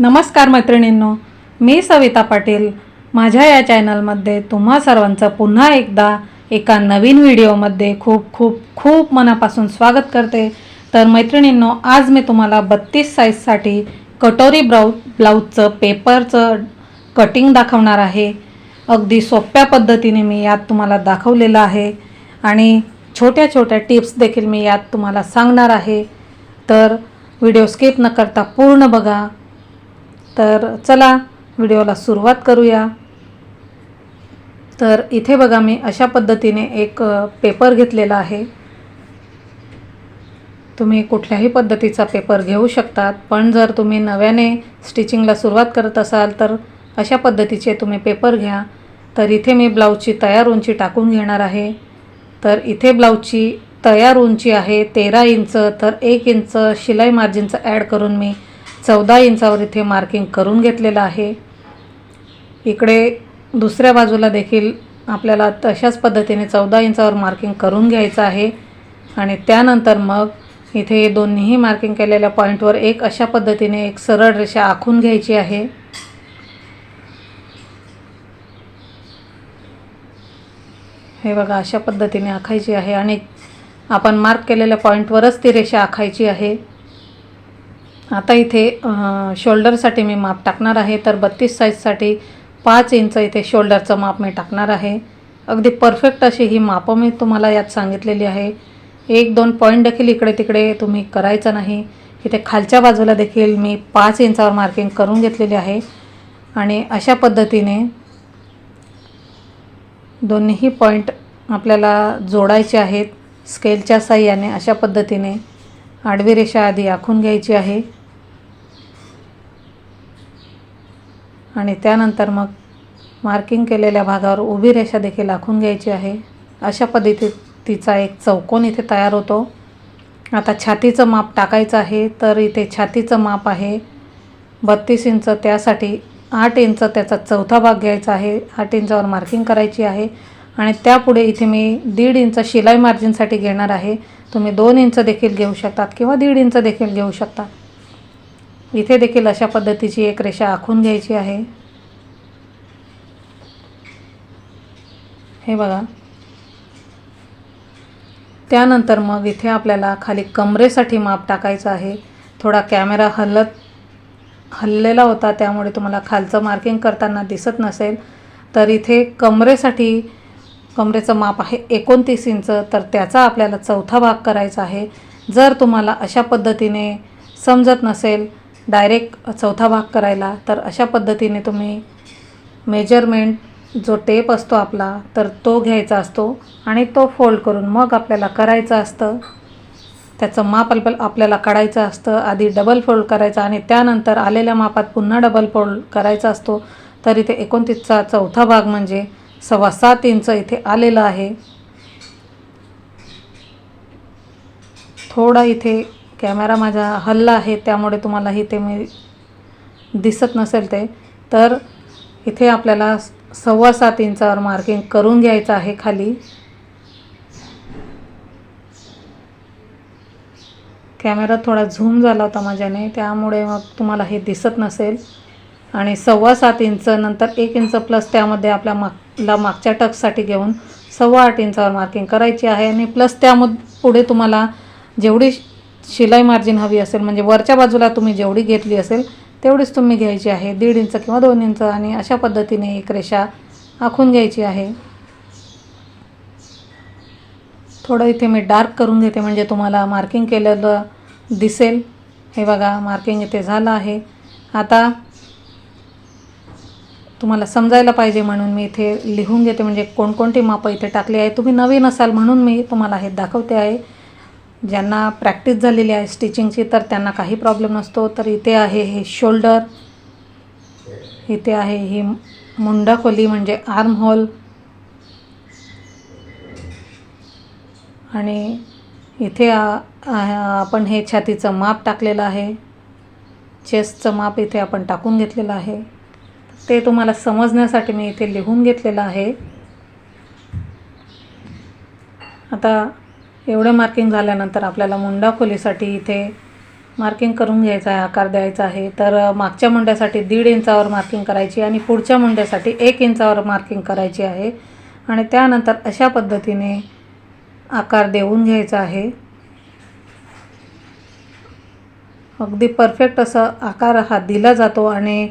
नमस्कार मैत्रिणींनो मी सविता पाटील. माझ्या या चॅनलमध्ये तुम्हा सर्वांचं पुन्हा एकदा एका नवीन व्हिडिओमध्ये खूप खूप खूप मनापासून स्वागत करते. तर मैत्रिणींनो आज मी तुम्हाला बत्तीस साईजसाठी कटोरी ब्राऊ ब्लाऊजचं पेपरचं कटिंग दाखवणार आहे. अगदी सोप्या पद्धतीने मी यात तुम्हाला दाखवलेलं आहे. आणि छोट्या छोट्या टिप्स देखील मी यात तुम्हाला सांगणार आहे. तर व्हिडिओ स्किप न करता पूर्ण बघा. तर चला व्हिडिओला सुरुवात करूया. तर इथे बघा मी अशा पद्धतीने एक पेपर घेतलेला आहे. तुम्ही कुठल्याही पद्धतीचा पेपर घेऊ शकतात पण जर तुम्ही नव्याने स्टिचिंगला सुरुवात करत असाल तर अशा पद्धतीचे तुम्ही पेपर घ्या. तर इथे मी ब्लाऊजची तयार उंची टाकून घेणार आहे. तर इथे ब्लाऊजची तयार उंची आहे तेरा इंच तर एक इंच शिलाई मार्जिनचं ॲड करून मी चौदा इंचावर इथे मार्किंग करून घेतलेलं आहे. इकडे दुसऱ्या बाजूला देखील आपल्याला तशाच पद्धतीने चौदा इंचावर मार्किंग करून घ्यायचं आहे. आणि त्यानंतर मग इथे दोन्हीही मार्किंग केलेल्या पॉईंटवर एक अशा पद्धतीने एक सरळ रेषा आखून घ्यायची आहे. हे बघा अशा पद्धतीने आखायची आहे आणि आपण मार्क केलेल्या पॉईंटवरच ती रेषा आखायची आहे. आता इथे शोल्डरसाठी मी माप टाकणार आहे. तर बत्तीस साईजसाठी पाच इंच इथे शोल्डरचं माप मी टाकणार आहे. अगदी परफेक्ट अशी ही मापं मी तुम्हाला यात सांगितलेली आहे. एक दोन पॉईंट देखील इकडे तिकडे तुम्ही करायचं नाही. इथे खालच्या बाजूला देखील मी पाच इंचावर मार्किंग करून घेतलेली आहे. आणि अशा पद्धतीने दोन्हीही पॉईंट आपल्याला जोडायचे आहेत. स्केलच्या साह्याने अशा पद्धतीने आडवी रेषा आधी आखून घ्यायची आहे. आणि त्यानंतर मग मार्किंग केलेल्या भागावर उभी रेषा देखील आखून घ्यायची आहे. अशा पद्धतीचा एक चौकोन इथे तयार होतो. आता छातीचं माप टाकायचं आहे तर इथे छातीचं माप आहे बत्तीस इंच. त्यासाठी आठ इंच त्याचा चौथा भाग घ्यायचा आहे. आठ इंचावर मार्किंग करायची आहे. आणि त्यापुढे इथे मी दीड इंच शिलाई मार्जिनसाठी घेणार आहे. तुम्ही दोन इंच देखील घेऊ शकतात किंवा दीड इंच देखील घेऊ शकता इथे देखील अशा पद्धतीची एक रेषा आखून घ्यायची आहे. हे बघा. त्यानंतर मग इथे आपल्याला खाली कमरेसाठी माप टाकायचं आहे. थोडा कॅमेरा हलत हललेला होता त्यामुळे तुम्हाला खालचं मार्किंग करताना दिसत नसेल. तर इथे कमरेसाठी कमरेचं माप आहे एकोणतीस इंच तर त्याचा आपल्याला चौथा भाग करायचा आहे. जर तुम्हाला अशा पद्धतीने समजत नसेल डायरेक्ट चौथा भाग करायला तर अशा पद्धतीने तुम्ही मेजरमेंट जो टेप असतो आपला तर तो घ्यायचा असतो आणि तो फोल्ड करून मग आपल्याला करायचं असतं. त्याचं माप आपल्या आपल्याला काढायचं असतं आधी डबल फोल्ड करायचं आणि त्यानंतर आलेल्या मापात पुन्हा डबल फोल्ड करायचा असतो. तर इथे एकोणतीसचा चौथा भाग म्हणजे सव्वा सात इंच इथे आलेला आहे. थोडा इथे कॅमेरा माझा हल्ला आहे त्यामुळे तुम्हाला इथे मी दिसत नसेल ते. तर इथे आपल्याला सव्वा सात इंचावर मार्किंग करून घ्यायचं आहे खाली. कॅमेरा थोडा झूम झाला होता माझ्याने त्यामुळे मग तुम्हाला हे दिसत नसेल. आणि सव्वा सात इंच नंतर एक इंच प्लस त्यामध्ये आपल्या मागला मागच्या टक्ससाठी घेऊन सव्वा आठ इंचावर मार्किंग करायची आहे. आणि प्लस त्यामध्ये पुढे तुम्हाला जेवढी शिलाई मार्जिन हवी असेल म्हणजे वरच्या बाजूला तुम्ही जेवढी घेतली असेल तेवढीच तुम्ही घ्यायची आहे. दीड इंच किंवा दोन इंच आणि अशा पद्धतीने एक रेषा आखून घ्यायची आहे. थोडं इथे मी डार्क करून घेते म्हणजे तुम्हाला मार्किंग केलेलं दिसेल. हे बघा मार्किंग इथे झालं आहे. आता तुम्हाला समजायला पाहिजे म्हणून मी इथे लिहून घेते म्हणजे कोणकोणती मापं इथे टाकली आहे. तुम्ही नवीन असाल म्हणून मी तुम्हाला हे दाखवते आहे. ज्यांना प्रॅक्टिस झालेली आहे स्टिचिंगची तर त्यांना काही प्रॉब्लेम नसतो. तर इथे आहे हे शोल्डर इथे आहे ही मुंडा खोली म्हणजे आर्म होल आणि इथे आपण हे छातीचं माप टाकलेलं आहे. चेस्टचं माप इथे आपण टाकून घेतलेलं आहे. ते तुम्हाला समजण्यासाठी मी इथे लिहून घेतलेलं आहे. आता एवढं मार्किंग झाल्यानंतर आपल्याला मुंडा खोलीसाठी इथे मार्किंग करून घ्यायचा आहे आकार द्यायचा आहे. तर मागच्या मुंड्यासाठी दीड इंचावर मार्किंग करायची आणि पुढच्या मुंड्यासाठी एक इंचावर मार्किंग करायची आहे. आणि त्यानंतर अशा पद्धतीने आकार देऊन घ्यायचा आहे. अगदी परफेक्ट असं आकार हा दिला जातो आणि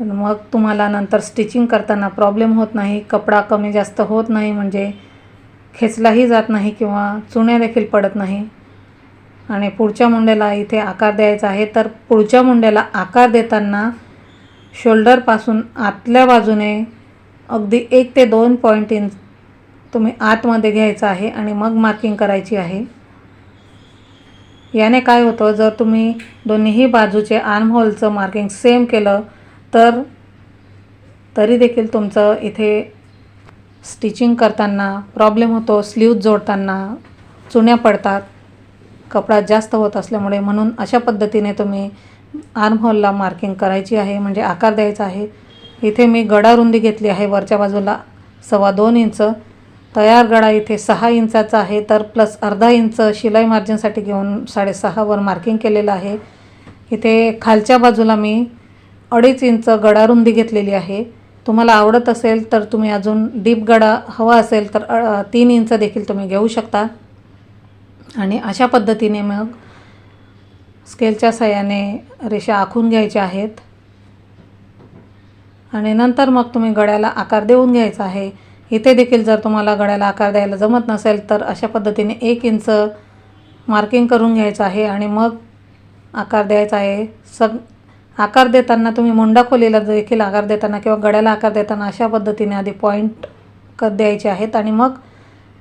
मग तुम्हाला नंतर स्टिचिंग करताना प्रॉब्लेम होत नाही कपडा कमी जास्त होत नाही म्हणजे खेचलाही जात नाही किंवा चुण्या देखील पडत नाही. आणि पुढच्या मुंड्याला इथे आकार द्यायचा आहे. तर पुढच्या मुंड्याला आकार देताना शोल्डरपासून आतल्या बाजूने अगदी एक ते दोन पॉईंट इंच तुम्ही आतमध्ये घ्यायचं आहे आणि मग मार्किंग करायची आहे. याने काय होतं? जर तुम्ही दोन्हीही बाजूचे आर्महोलचं मार्किंग सेम केलं तर तरी देखील तुमचं इथे स्टिचिंग करताना प्रॉब्लेम होतो स्लीव जोडताना चुण्या पडतात कपडा जास्त होत असल्यामुळे म्हणून अशा पद्धतीने तुम्ही आर्महोलला मार्किंग करायची आहे म्हणजे आकार द्यायचा आहे. इथे मी गडा रुंदी घेतली आहे वरच्या बाजूला सव्वा दोन इंच. तयार गडा इथे सहा इंचाचा आहे तर प्लस अर्धा इंच शिलाई मार्जिनसाठी घेऊन साडेसहावर मार्किंग केलेलं आहे. इथे खालच्या बाजूला मी अडीच इंच गडा रुंदी घेतलेली आहे. तुम्हाला आवडत असेल तर तुम्ही अजून डीप गडा हवा असेल तर तीन इंच देखील तुम्ही घेऊ शकता. आणि अशा पद्धतीने मग स्केलच्या सहाय्याने रेषा आखून घ्यायच्या आहेत. आणि नंतर मग तुम्ही गड्याला आकार देऊन घ्यायचा आहे. इथे देखील जर तुम्हाला गड्याला आकार द्यायला जमत नसेल तर अशा पद्धतीने एक इंच मार्किंग करून घ्यायचं आहे आणि मग आकार द्यायचा आहे. सग आकार देताना तुम्ही मुंडा खोलीला देखील आकार देताना किंवा गड्याला आकार देताना अशा पद्धतीने आधी पॉईंट क द्यायचे आहेत आणि मग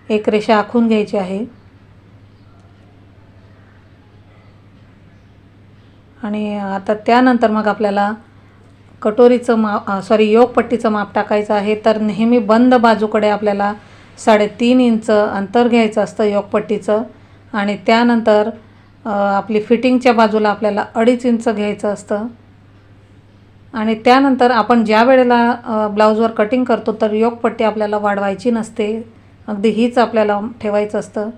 एक रेषा आखून घ्यायची आहे. आणि आता त्यानंतर मग आपल्याला कटोरीचं माप सॉरी योगपट्टीचं माप टाकायचं आहे. तर नेहमी बंद बाजूकडे आपल्याला साडेतीन इंच अंतर घ्यायचं असतं योगपट्टीचं. आणि त्यानंतर आपली फिटिंगच्या बाजूला आपल्याला अडीच इंच घ्यायचं असतं. आणि त्यानंतर आपण ज्या वेळेला ब्लाऊजवर कटिंग करतो तर योगपट्टी आपल्याला वाढवायची नसते. अगदी हीच आपल्याला ठेवायचं असतं.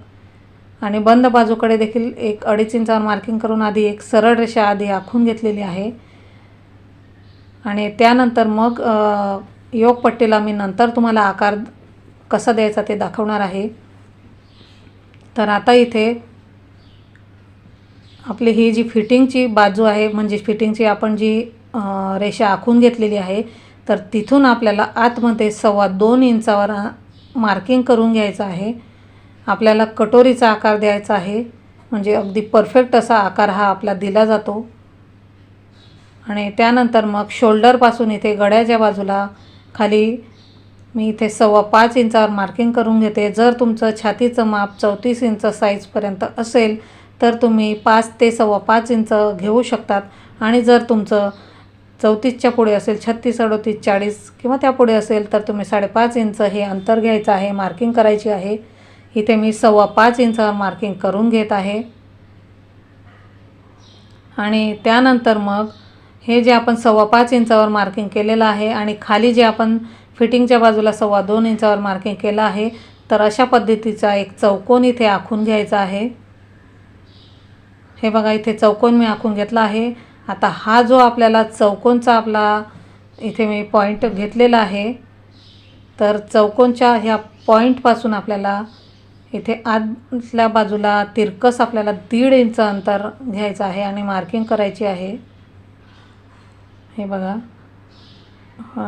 आणि बंद बाजूकडे देखील एक अडीच इंचावर मार्किंग करून आधी एक सरळ रेषा आधी आखून घेतलेली आहे. आणि त्यानंतर मग योगपट्टीला मी नंतर तुम्हाला आकार कसा द्यायचा ते दाखवणार आहे. तर आता इथे आपली ही जी फिटिंगची बाजू आहे म्हणजे फिटिंगची आपण जी रेषा आखून घेतलेली आहे तर तिथून आपल्याला आतमध्ये सव्वा दोन इंचावर मार्किंग करून घ्यायचं आहे. आपल्याला कटोरीचा आकार द्यायचा आहे म्हणजे अगदी परफेक्ट असा आकार हा आपला दिला जातो. आणि त्यानंतर मग शोल्डरपासून इथे गड्याच्या बाजूला खाली मी इथे सव्वा पाच इंचावर मार्किंग करून घेते. जर तुमचं छातीचं माप चौतीस इंच साईजपर्यंत असेल तर तुम्ही पाच ते सव्वा पाच इंच घेऊ शकतात. आणि जर तुमचं चौतीसच्या पुढे असेल छत्तीस अडोतीस चाळीस किंवा त्यापुढे असेल तर तुम्ही साडेपाच इंच हे अंतर घ्यायचं आहे मार्किंग करायची आहे. इथे मी सव्वा पाच इंचावर मार्किंग करून घेत आहे. आणि त्यानंतर मग हे जे आपण सव्वा पाच इंचावर मार्किंग केलेलं आहे आणि खाली जे आपण फिटिंगच्या बाजूला सव्वा दोन इंचावर मार्किंग केलं आहे तर अशा पद्धतीचा एक चौकोन इथे आखून घ्यायचा आहे. हे बघा इथे चौकोन मी आखून घेतला आहे. आता हा जो आपल्याला चौकोनचा आपला इथे मी पॉईंट घेतलेला आहे तर चौकोनच्या ह्या पॉईंटपासून आपल्याला इथे आतल्या बाजूला तिरकस आपल्याला दीड इंच अंतर घ्यायचं आहे आणि मार्किंग करायची आहे. हे बघा.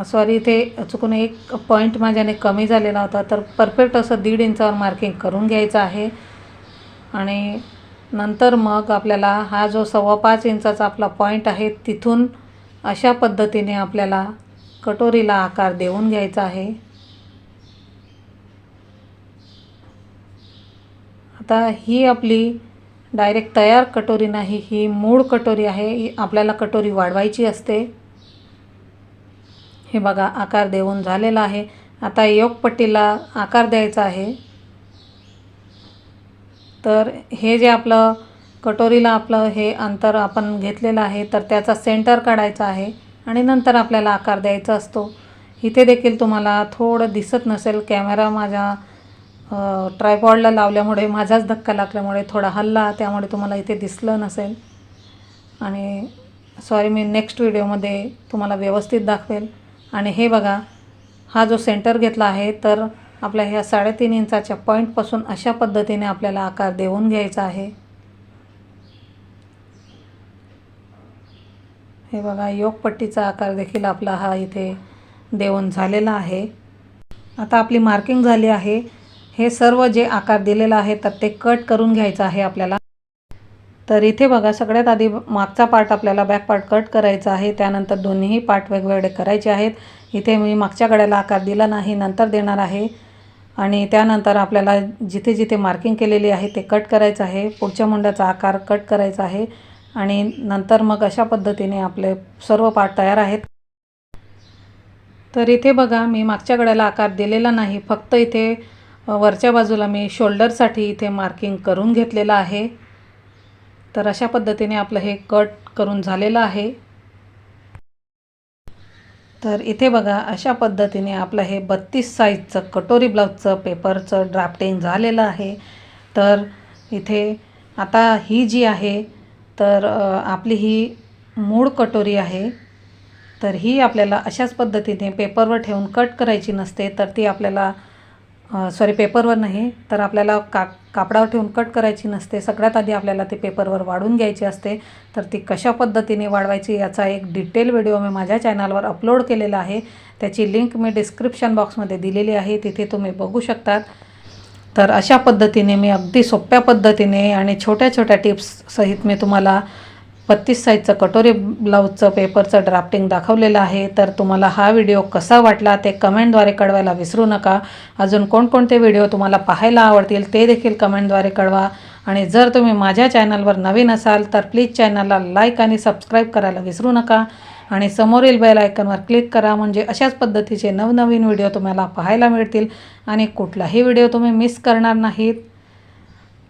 सॉरी इथे चुकून एक पॉईंट माझ्याने कमी झालेला होता तर परफेक्ट असं दीड इंचावर मार्किंग करून घ्यायचं आहे. आणि नंतर मग आपल्याला हा जो सव्वा पाच इंचाचा आपला पॉईंट आहे तिथून अशा पद्धतीने आपल्याला कटोरीला आकार देऊन घ्यायचा आहे. आता ही आपली डायरेक्ट तयार कटोरी नाही ही मूळ कटोरी आहे. ही आपल्याला कटोरी वाढवायची असते. हे बघा आकार देऊन झालेला आहे. आता योगपट्टीला आकार द्यायचा आहे. तर हे जे आपलं कटोरीला आपलं हे अंतर आपण घेतलेलं आहे तर त्याचा सेंटर काढायचा आहे आणि नंतर आपल्याला आकार द्यायचा असतो. इथे देखील तुम्हाला थोडं दिसत नसेल कॅमेरा माझ्या ट्रायपॉडला लावल्यामुळे माझाच धक्का लागल्यामुळे थोडा हल्ला त्यामुळे तुम्हाला इथे दिसलं नसेल. आणि सॉरी मी नेक्स्ट व्हिडिओमध्ये तुम्हाला व्यवस्थित दाखवेल. आणि हे बघा हा जो सेंटर घेतला आहे तर आपल्या ह्या साडेतीन इंचाच्या पॉईंटपासून अशा पद्धतीने आपल्याला आकार देऊन घ्यायचा आहे. हे बघा योगपट्टीचा आकार देखील आपला हा इथे देऊन झालेला आहे. आता आपली मार्किंग झाली आहे. हे सर्व जे आकार दिलेला आहे तर ते कट करून घ्यायचं आहे आपल्याला. तर इथे बघा सगळ्यात आधी मागचा पार्ट आपल्याला बॅक पार्ट कट करायचा आहे. त्यानंतर दोन्हीही पार्ट वेगवेगळे करायचे आहेत. इथे मी मागच्या गड्याला आकार दिला नाही नंतर देणार आहे. आणि त्यानंतर आपल्याला जिथे जिथे मार्किंग केलेली आहे ते कट करायचं आहे. पुढच्या मुंड्याचा आकार कट करायचा आहे. आणि नंतर मग अशा पद्धतीने आपले सर्व पार्ट तयार आहेत. तर इथे बघा मी मागच्या गड्याला आकार दिलेला नाही. फक्त इथे वरच्या बाजूला मी शोल्डरसाठी इथे मार्किंग करून घेतलेलं आहे. तर अशा पद्धतीने आपलं हे कट करून झालेलं आहे. तर इथे बघा अशा पद्धतीने आपलं हे बत्तीस साईजचं कटोरी ब्लाऊजचं पेपरचं ड्राफ्टिंग झालेलं आहे. तर इथे आता ही जी आहे तर आपली ही मूळ कटोरी आहे. तर ही आपल्याला अशाच पद्धतीने पेपरवर ठेवून कट करायची नसते तर ती आपल्याला सॉरी पेपरवर नाही तर आपल्याला का कापडावर ठेवून कट करायची नसते. सगळ्यात आधी आपल्याला ते पेपरवर वाढून घ्यायची असते. तर ती कशा पद्धतीने वाढवायची याचा एक डिटेल व्हिडिओ मी माझ्या चॅनलवर अपलोड केलेला आहे. त्याची लिंक मी डिस्क्रिप्शन बॉक्समध्ये दिलेली आहे. तिथे तुम्ही बघू शकतात. तर अशा पद्धतीने मी अगदी सोप्या पद्धतीने आणि छोट्या छोट्या टिप्स सहित मी तुम्हाला बत्तीस साईजचं कटोरी ब्लाऊजचं पेपरचं ड्राफ्टिंग दाखवलेलं आहे. तर तुम्हाला हा व्हिडिओ कसा वाटला ते कमेंटद्वारे कळवायला विसरू नका. अजून कोणकोणते व्हिडिओ तुम्हाला पाहायला आवडतील ते देखील कमेंटद्वारे कळवा. आणि जर तुम्ही माझ्या चॅनलवर नवीन असाल तर प्लीज चॅनलला लाईक आणि सबस्क्राईब करायला विसरू नका. आणि समोरील बेल आयकनवर क्लिक करा म्हणजे अशाच पद्धतीचे नवनवीन व्हिडिओ तुम्हाला पाहायला मिळतील. आणि कुठलाही व्हिडिओ तुम्ही मिस करणार नाहीत.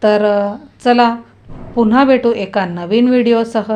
तर चला पुन्हा भेटू एका नवीन व्हिडिओसह.